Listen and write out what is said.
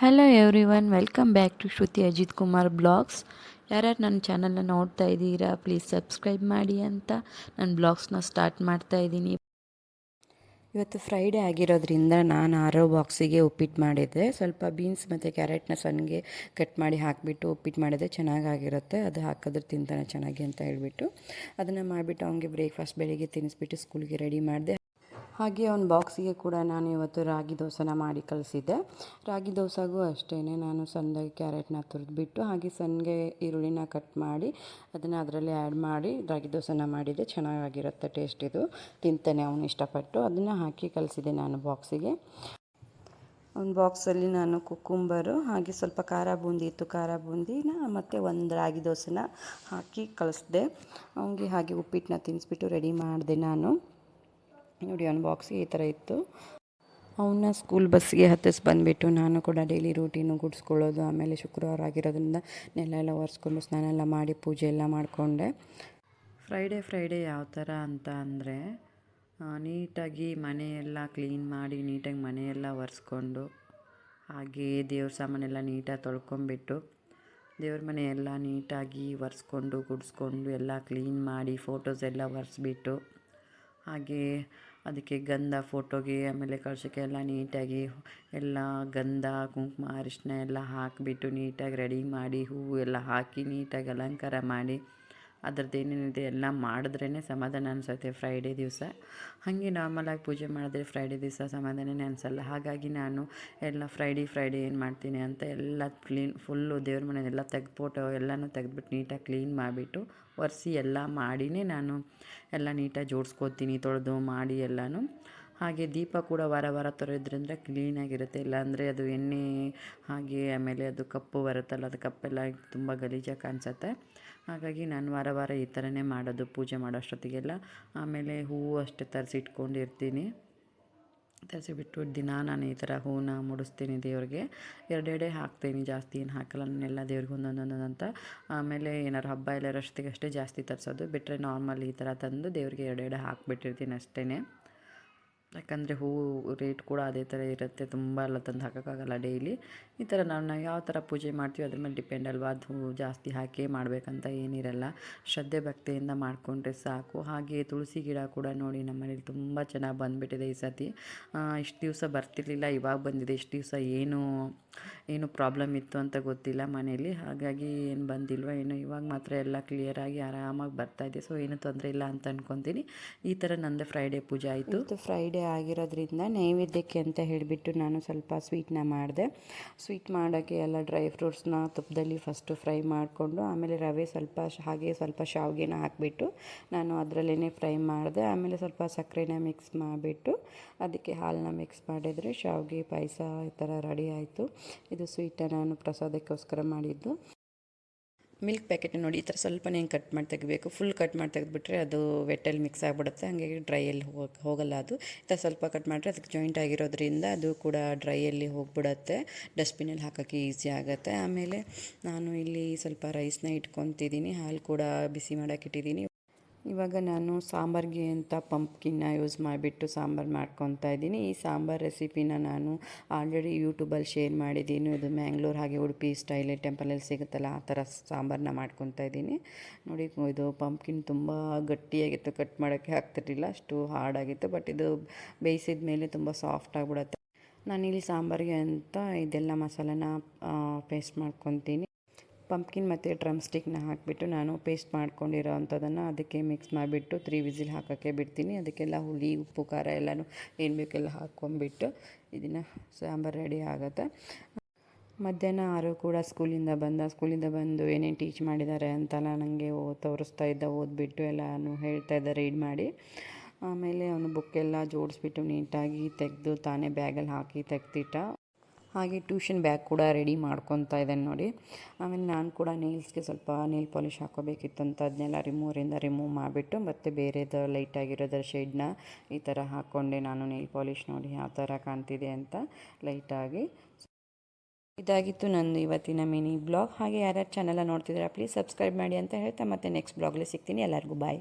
Hello everyone welcome back to Shruti Ajith Kumar vlogs ಯಾರ್ಯಾರು ನನ್ನ ಚಾನಲ್ನ ನೋಡ್ತಾ ಇದ್ದೀರಾ ಪ್ಲೀಸ್ ಸಬ್ಸ್ಕ್ರೈಬ್ ಮಾಡಿ ಅಂತ ನನ್ನ ಬ್ಲಾಗ್ಸ್ನ ಸ್ಟಾರ್ಟ್ ಮಾಡ್ತಾ ಇದ್ದೀನಿ. ಇವತ್ತು ಫ್ರೈಡೇ ಆಗಿರೋದ್ರಿಂದ ನಾನು ಆರೋ ಬಾಕ್ಸಿಗೆ ಉಪ್ಪಿಟ್ಟು ಮಾಡಿದ್ದೆ. ಸ್ವಲ್ಪ ಬೀನ್ಸ್ ಮತ್ತು ಕ್ಯಾರೆಟ್ನ ಸಣ್ಣಗೆ ಕಟ್ ಮಾಡಿ ಹಾಕಿಬಿಟ್ಟು ಉಪ್ಪಿಟ್ಟು ಮಾಡಿದೆ ಚೆನ್ನಾಗಾಗಿರುತ್ತೆ. ಅದು ಹಾಕಿದ್ರೆ ತಿಂತಾನೆ ಚೆನ್ನಾಗಿ ಅಂತ ಹೇಳಿಬಿಟ್ಟು ಅದನ್ನು ಮಾಡಿಬಿಟ್ಟು ಅವನಿಗೆ ಬ್ರೇಕ್ಫಾಸ್ಟ್ ಬೆಳಿಗ್ಗೆ ತಿನ್ನಿಸ್ಬಿಟ್ಟು ಸ್ಕೂಲ್ಗೆ ರೆಡಿ ಮಾಡಿದೆ. ಹಾಗೆ ಒಂದು ಬಾಕ್ಸಿಗೆ ಕೂಡ ನಾನು ಇವತ್ತು ರಾಗಿ ದೋಸೆನ ಮಾಡಿ ಕಳಿಸಿದ್ದೆ. ರಾಗಿ ದೋಸೆಗೂ ಅಷ್ಟೇ ನಾನು ಸಣ್ಣದಾಗಿ ಕ್ಯಾರೆಟ್ನ ತುರಿದ್ಬಿಟ್ಟು ಹಾಗೆ ಸಣ್ಣಗೆ ಈರುಳ್ಳಿನ ಕಟ್ ಮಾಡಿ ಅದನ್ನು ಅದರಲ್ಲಿ ಆ್ಯಡ್ ಮಾಡಿ ರಾಗಿ ದೋಸೆನ ಮಾಡಿದ್ದೆ. ಚೆನ್ನಾಗಿರುತ್ತೆ ಟೇಸ್ಟ್ ಇದು. ತಿಂತಾನೆ ಅವನು ಇಷ್ಟಪಟ್ಟು. ಅದನ್ನು ಹಾಕಿ ಕಲಿಸಿದೆ ನಾನು ಬಾಕ್ಸಿಗೆ. ಒಂದು ಬಾಕ್ಸಲ್ಲಿ ನಾನು ಕುಕ್ಕುಂಬರು ಹಾಗೆ ಸ್ವಲ್ಪ ಖಾರ ಬೂಂದಿ ಇತ್ತು. ಖಾರ ಬೂಂದಿನ ಮತ್ತು ಒಂದು ರಾಗಿ ದೋಸೆನ ಹಾಕಿ ಕಳಿಸ್ದೆ. ಅವನಿಗೆ ಹಾಗೆ ಉಪ್ಪಿಟ್ಟನ್ನ ತಿನ್ನಿಸ್ಬಿಟ್ಟು ರೆಡಿ ಮಾಡಿದೆ ನಾನು. ನೋಡಿ ಒಂದು ಬಾಕ್ಸ್ ಈ ಥರ ಇತ್ತು. ಅವನ್ನ ಸ್ಕೂಲ್ ಬಸ್ಸಿಗೆ ಹತ್ತಿಸಿ ಬಂದುಬಿಟ್ಟು ನಾನು ಕೂಡ ಡೈಲಿ ರೂಟೀನು ಗುಡ್ಸ್ಕೊಳ್ಳೋದು, ಆಮೇಲೆ ಶುಕ್ರವಾರ ಆಗಿರೋದ್ರಿಂದ ನೆಲ ಎಲ್ಲ ಒರೆಸ್ಕೊಂಡು ಸ್ನಾನ ಎಲ್ಲ ಮಾಡಿ ಪೂಜೆ ಎಲ್ಲ ಮಾಡಿಕೊಂಡೆ. ಫ್ರೈಡೇ ಫ್ರೈಡೇ ಯಾವ ಥರ ಅಂತ ಅಂದರೆ ನೀಟಾಗಿ ಮನೆಯೆಲ್ಲ ಕ್ಲೀನ್ ಮಾಡಿ ನೀಟಾಗಿ ಮನೆಯೆಲ್ಲ ಒರೆಸ್ಕೊಂಡು, ಹಾಗೆ ದೇವ್ರ ಸಾಮಾನೆಲ್ಲ ನೀಟಾಗಿ ತೊಳ್ಕೊಂಬಿಟ್ಟು ದೇವ್ರ ಮನೆ ಎಲ್ಲ ನೀಟಾಗಿ ಒರೆಸ್ಕೊಂಡು, ಗುಡಿಸ್ಕೊಂಡು ಎಲ್ಲ ಕ್ಲೀನ್ ಮಾಡಿ ಫೋಟೋಸ್ ಎಲ್ಲ ಒರೆಸ್ಬಿಟ್ಟು ಹಾಗೆ ಅದಕ್ಕೆ ಗಂಧ ಫೋಟೋಗೆ ಆಮೇಲೆ ಕಳಶಕ್ಕೆ ಎಲ್ಲ ನೀಟಾಗಿ ಎಲ್ಲ ಗಂಧ, ಕುಂಕುಮ ಅರಿಶಿನ ಎಲ್ಲ ಹಾಕಿಬಿಟ್ಟು ನೀಟಾಗಿ ರೆಡಿ ಮಾಡಿ, ಹೂವು ಎಲ್ಲ ಹಾಕಿ ನೀಟಾಗಿ ಅಲಂಕಾರ ಮಾಡಿ ಅದ್ರದ್ದು ಏನೇನಿದೆ ಎಲ್ಲ ಮಾಡಿದ್ರೇ ಸಮಾಧಾನ ಅನಿಸುತ್ತೆ ಫ್ರೈಡೇ ದಿವಸ. ಹಾಗೆ ನಾರ್ಮಲಾಗಿ ಪೂಜೆ ಮಾಡಿದ್ರೆ ಫ್ರೈಡೇ ದಿವಸ ಸಮಾಧಾನನೇ ಅನಿಸಲ್ಲ. ಹಾಗಾಗಿ ನಾನು ಎಲ್ಲ ಫ್ರೈಡೇ ಫ್ರೈಡೇ ಏನು ಮಾಡ್ತೀನಿ ಅಂತ ಎಲ್ಲ ಕ್ಲೀನ್ ಫುಲ್ಲು ದೇವ್ರ ಮನೆಯೆಲ್ಲ ತೆಗೆದ್ಬಿಟ್ಟು ಎಲ್ಲನೂ ತೆಗೆದ್ಬಿಟ್ಟು ನೀಟಾಗಿ ಕ್ಲೀನ್ ಮಾಡಿಬಿಟ್ಟು ಒರೆಸಿ ಎಲ್ಲ ಮಾಡಿನೇ ನಾನು ಎಲ್ಲ ನೀಟಾಗಿ ಜೋಡಿಸ್ಕೋತೀನಿ, ತೊಳೆದು, ಮಾಡಿ ಎಲ್ಲನೂ. ಹಾಗೆ ದೀಪ ಕೂಡ ವಾರ ವಾರ ತರೋದ್ರಿಂದ ಕ್ಲೀನಾಗಿರುತ್ತೆ ಇಲ್ಲಾಂದರೆ ಅದು ಎಣ್ಣೆ ಹಾಗೆ ಆಮೇಲೆ ಅದು ಕಪ್ಪು ಬರುತ್ತಲ್ಲ, ಅದು ಕಪ್ಪೆಲ್ಲ ತುಂಬ ಗಲೀಜಾಗಿ ಕಾಣಿಸುತ್ತೆ. ಹಾಗಾಗಿ ನಾನು ವಾರ ವಾರ ಈ ಥರನೇ ಮಾಡೋದು, ಪೂಜೆ ಮಾಡೋ ಅಷ್ಟೊತ್ತಿಗೆಲ್ಲ ಆಮೇಲೆ ಹೂವು ಅಷ್ಟೇ ತರಿಸಿಟ್ಕೊಂಡಿರ್ತೀನಿ. ತರಿಸಿಬಿಟ್ಟು ದಿನ ನಾನು ಈ ಥರ ಹೂವನ್ನ ಮುಡಿಸ್ತೀನಿ ದೇವ್ರಿಗೆ. ಎರಡೆಡೆ ಹಾಕ್ತೀನಿ, ಜಾಸ್ತಿ ಏನು ಹಾಕಲ್ಲ ನಾನೆಲ್ಲ ದೇವ್ರಿಗೆ ಒಂದೊಂದೊಂದೊಂದು ಆಮೇಲೆ ಏನಾರು ಹಬ್ಬ ಇಲ್ಲ ಅಷ್ಟೊತ್ತಿಗೆ ಅಷ್ಟೇ ಜಾಸ್ತಿ ತರಿಸೋದು. ಬಿಟ್ಟರೆ ನಾರ್ಮಲ್ ಈ ಥರ ತಂದು ದೇವ್ರಿಗೆ ಎರಡೆಡೆ ಹಾಕಿಬಿಟ್ಟಿರ್ತೀನಿ ಅಷ್ಟೇ ಯಾಕಂದರೆ ಹೂವು ರೇಟ್ ಕೂಡ ಅದೇ ಥರ ಇರುತ್ತೆ. ತುಂಬ ಎಲ್ಲ ತಂದು ಹಾಕೋಕ್ಕಾಗಲ್ಲ ಡೈಲಿ ಈ ಥರ ನಾವು ನಾವು ಯಾವ ಥರ ಪೂಜೆ ಮಾಡ್ತೀವಿ ಅದ್ರ ಮೇಲೆ ಡಿಪೆಂಡ್ ಅಲ್ವಾ? ಅದು ಹೂವು ಜಾಸ್ತಿ ಹಾಕಿ ಮಾಡಬೇಕಂತ ಏನಿರಲ್ಲ. ಶ್ರದ್ಧೆ ಭಕ್ತಿಯಿಂದ ಮಾಡಿಕೊಂಡ್ರೆ ಸಾಕು. ಹಾಗೆ ತುಳಸಿ ಗಿಡ ಕೂಡ ನೋಡಿ ನಮ್ಮ ಮನೇಲಿ ತುಂಬ ಚೆನ್ನಾಗಿ ಬಂದುಬಿಟ್ಟಿದೆ ಈ ಸತಿ. ಇಷ್ಟು ದಿವಸ ಬರ್ತಿರ್ಲಿಲ್ಲ, ಇವಾಗ ಬಂದಿದೆ. ಇಷ್ಟು ದಿವಸ ಏನು ಏನು ಪ್ರಾಬ್ಲಮ್ ಇತ್ತು ಅಂತ ಗೊತ್ತಿಲ್ಲ ಮನೆಯಲ್ಲಿ ಹಾಗಾಗಿ ಏನು ಬಂದಿಲ್ವ ಏನು, ಇವಾಗ ಮಾತ್ರ ಎಲ್ಲ ಕ್ಲಿಯರಾಗಿ ಆರಾಮಾಗಿ ಬರ್ತಾಯಿದೆ ಸೊ ಏನು ತೊಂದರೆ ಇಲ್ಲ ಅಂತ ಅಂದ್ಕೊತೀನಿ ಈ ಥರ ನಂದು ಫ್ರೈಡೇ ಪೂಜೆ ಆಯಿತು. ಫ್ರೈಡೇ ಆಗಿರೋದ್ರಿಂದ ನೈವೇದ್ಯಕ್ಕೆ ಅಂತ ಹೇಳಿಬಿಟ್ಟು ನಾನು ಸ್ವಲ್ಪ ಸ್ವೀಟ್ನ ಮಾಡಿದೆ. ಸ್ವೀಟ್ ಮಾಡೋಕ್ಕೆ ಎಲ್ಲ ಡ್ರೈ ಫ್ರೂಟ್ಸ್ನ ತುಪ್ಪದಲ್ಲಿ ಫಸ್ಟು ಫ್ರೈ ಮಾಡಿಕೊಂಡು, ಆಮೇಲೆ ರವೆ ಸ್ವಲ್ಪ ಹಾಗೆ ಸ್ವಲ್ಪ ಶಾವಿಗೆನ ಹಾಕಿಬಿಟ್ಟು ನಾನು ಅದರಲ್ಲೇ ಫ್ರೈ ಮಾಡಿದೆ. ಆಮೇಲೆ ಸ್ವಲ್ಪ ಸಕ್ಕರೆನ ಮಿಕ್ಸ್ ಮಾಡಿಬಿಟ್ಟು ಅದಕ್ಕೆ ಹಾಲನ್ನ ಮಿಕ್ಸ್ ಮಾಡಿದರೆ ಶಾವಿಗೆ ಪಾಯಸ ಈ ಥರ ರೆಡಿ ಆಯಿತು. ಇದು ಸ್ವೀಟನ್ನು ನಾನು ಪ್ರಸಾದಕ್ಕೋಸ್ಕರ ಮಾಡಿದ್ದು. ಮಿಲ್ಕ್ ಪ್ಯಾಕೆಟ್ ನೋಡಿ, ಈ ಥರ ಸ್ವಲ್ಪನೇ ಕಟ್ ಮಾಡಿ ತೆಗಿಬೇಕು. ಫುಲ್ ಕಟ್ ಮಾಡಿ ತೆಗೆದುಬಿಟ್ರೆ ಅದು ವೆಟ್ಟಲ್ಲಿ ಮಿಕ್ಸ್ ಆಗಿಬಿಡುತ್ತೆ. ಹಾಗಾಗಿ ಡ್ರೈಯಲ್ಲಿ ಹೋಗಿ ಹೋಗಲ್ಲ ಅದು. ಈ ಥರ ಸ್ವಲ್ಪ ಕಟ್ ಮಾಡಿದ್ರೆ ಅದಕ್ಕೆ ಜಾಯಿಂಟ್ ಆಗಿರೋದ್ರಿಂದ ಅದು ಕೂಡ ಡ್ರೈಯಲ್ಲಿ ಹೋಗಿಬಿಡುತ್ತೆ. ಡಸ್ಟ್ಬಿನಲ್ಲಿ ಹಾಕೋಕ್ಕೆ ಈಸಿ ಆಗುತ್ತೆ. ಆಮೇಲೆ ನಾನು ಇಲ್ಲಿ ಸ್ವಲ್ಪ ರೈಸ್ನ ಇಟ್ಕೊತಿದ್ದೀನಿ. ಹಾಲು ಕೂಡ ಬಿಸಿ ಮಾಡೋಕೆ ಇಟ್ಟಿದ್ದೀನಿ. ಇವಾಗ ನಾನು ಸಾಂಬಾರಿಗೆ ಅಂತ ಪಂಪ್ಕಿನ್ನ ಯೂಸ್ ಮಾಡಿಬಿಟ್ಟು ಸಾಂಬಾರು ಮಾಡ್ಕೊತಾ ಇದ್ದೀನಿ. ಈ ಸಾಂಬಾರು ರೆಸಿಪಿನ ನಾನು ಆಲ್ರೆಡಿ ಯೂಟ್ಯೂಬಲ್ಲಿ ಶೇರ್ ಮಾಡಿದ್ದೀನಿ. ಇದು ಮ್ಯಾಂಗ್ಳೂರ್ ಹಾಗೆ ಉಡುಪಿ ಸ್ಟೈಲ್ ಟೆಂಪಲಲ್ಲಿ ಸಿಗುತ್ತಲ್ಲ, ಆ ಥರ ಸಾಂಬಾರನ್ನ ಮಾಡ್ಕೊತಾ ಇದ್ದೀನಿ. ನೋಡಿ, ಇದು ಪಂಪ್ಕಿನ್ ತುಂಬ ಗಟ್ಟಿಯಾಗಿತ್ತು ಕಟ್ ಮಾಡೋಕ್ಕೆ ಆಗ್ತಿರಲಿಲ್ಲ, ಅಷ್ಟು ಹಾರ್ಡಾಗಿತ್ತು ಬಟ್ ಇದು ಬೇಯಿಸಿದ ಮೇಲೆ ತುಂಬ ಸಾಫ್ಟ್ ಆಗಿಬಿಡುತ್ತೆ. ನಾನಿಲ್ಲಿ ಸಾಂಬಾರಿಗೆ ಅಂತ ಇದೆಲ್ಲ ಮಸಾಲೆನ ಪೇಸ್ಟ್ ಮಾಡ್ಕೊತೀನಿ. ಪಂಪ್ಕಿನ್ ಮತ್ತು ಡ್ರಮ್ ಸ್ಟಿಕ್ನ ಹಾಕಿಬಿಟ್ಟು ನಾನು ಪೇಸ್ಟ್ ಮಾಡ್ಕೊಂಡಿರೋ ಅಂಥದ್ದನ್ನು ಅದಕ್ಕೆ ಮಿಕ್ಸ್ ಮಾಡಿಬಿಟ್ಟು ತ್ರೀ ವಿಸಿಲ್ ಹಾಕೋಕ್ಕೆ ಬಿಡ್ತೀನಿ. ಅದಕ್ಕೆಲ್ಲ ಹುಳಿ, ಉಪ್ಪು, ಖಾರ ಎಲ್ಲನೂ ಏನು ಬೇಕೆಲ್ಲ ಹಾಕ್ಕೊಂಬಿಟ್ಟು ಇದನ್ನು ಸಾಂಬಾರು ರೆಡಿ ಆಗುತ್ತೆ. ಮಧ್ಯಾಹ್ನ ಆರು ಕೂಡ ಸ್ಕೂಲಿಂದ ಬಂದ, ಸ್ಕೂಲಿಂದ ಬಂದು ಏನೇನು ಟೀಚ್ ಮಾಡಿದ್ದಾರೆ ಅಂತೆಲ್ಲ ನನಗೆ ತೋರಿಸ್ತಾ ಇದ್ದ, ಓದ್ಬಿಟ್ಟು ಎಲ್ಲಾನು ಹೇಳ್ತಾ ಇದ್ದ, ರೀಡ್ ಮಾಡಿ. ಆಮೇಲೆ ಅವನು ಬುಕ್ಕೆಲ್ಲ ಜೋಡಿಸ್ಬಿಟ್ಟು ನೀಟಾಗಿ ತೆಗೆದು ತಾನೇ ಬ್ಯಾಗಲ್ಲಿ ಹಾಕಿ ತೆಗ್ದಿಟ್ಟ. ಹಾಗೆ ಟ್ಯೂಷನ್ ಬ್ಯಾಗ್ ಕೂಡ ರೆಡಿ ಮಾಡ್ಕೊತಾ ಇದ್ದೇನೆ ನೋಡಿ. ಆಮೇಲೆ ನಾನು ಕೂಡ ನೇಲ್ಸ್ಗೆ ಸ್ವಲ್ಪ ನೇಲ್ ಪಾಲಿಷ್ ಅಂತ ಅದನ್ನೆಲ್ಲ ರಿಮೂವರಿಂದ ರಿಮೂವ್ ಮಾಡಿಬಿಟ್ಟು ಮತ್ತು ಬೇರೆದು ಲೈಟಾಗಿರೋದ್ರ ಶೇಡ್ನ ಈ ಥರ ಹಾಕ್ಕೊಂಡೆ ನಾನು ನೇಲ್ ಪಾಲಿಷ್ ನೋಡಿ ಯಾವ ಥರ ಕಾಣ್ತಿದೆ ಅಂತ ಲೈಟಾಗಿ ಇದಾಗಿತ್ತು ನಂದು ಇವತ್ತಿನ ಮಿನಿ ಬ್ಲಾಗ್ ಹಾಗೆ ಯಾರ್ಯಾರು ಚಾನೆಲ್ಲ ನೋಡ್ತಿದ್ದೀರಾ ಪ್ಲೀಸ್ ಸಬ್ಸ್ಕ್ರೈಬ್ ಮಾಡಿ ಅಂತ ಹೇಳ್ತಾ ಮತ್ತೆ ನೆಕ್ಸ್ಟ್ ಬ್ಲಾಗಲ್ಲಿ ಸಿಗ್ತೀನಿ. ಎಲ್ಲರಿಗೂ ಬಾಯ್